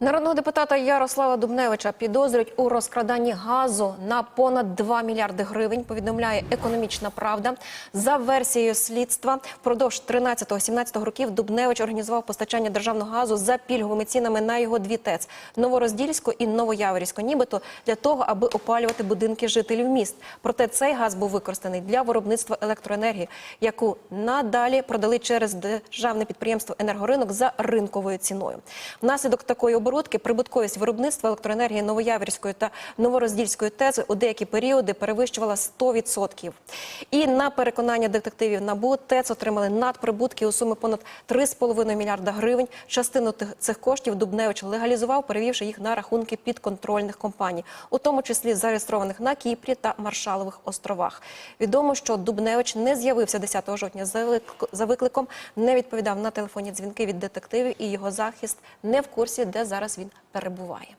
Народного депутата Ярослава Дубневича підозрюють у розкраданні газу на понад 2 мільярди гривень. Повідомляє економічна правда. За версією слідства, впродовж 13-17 років Дубневич організував постачання державного газу за пільговими цінами на його дві ТЕЦ – Новороздільську і Новояворівську, нібито для того, аби опалювати будинки жителів міст. Проте цей газ був використаний для виробництва електроенергії, яку надалі продали через державне підприємство «Енергоринок» за ринковою ціною. Внаслідок такої оборудки прибутковість виробництва електроенергії Новояворівської та Новороздільської ТЕЦ у деякі періоди перевищувала 100%. І на переконання детективів НАБУ ТЕЦ отримали надприбутки у сумі понад 3,5 мільярда гривень. Частину цих коштів Дубневич легалізував, перевівши їх на рахунки підконтрольних компаній, у тому числі зареєстрованих на Кіпрі та Маршалових островах. Відомо, що Дубневич не з'явився 10 жовтня за викликом, не відповідав на телефонні дзвінки від детективів, і його захист не в курсі, де зараз він перебуває.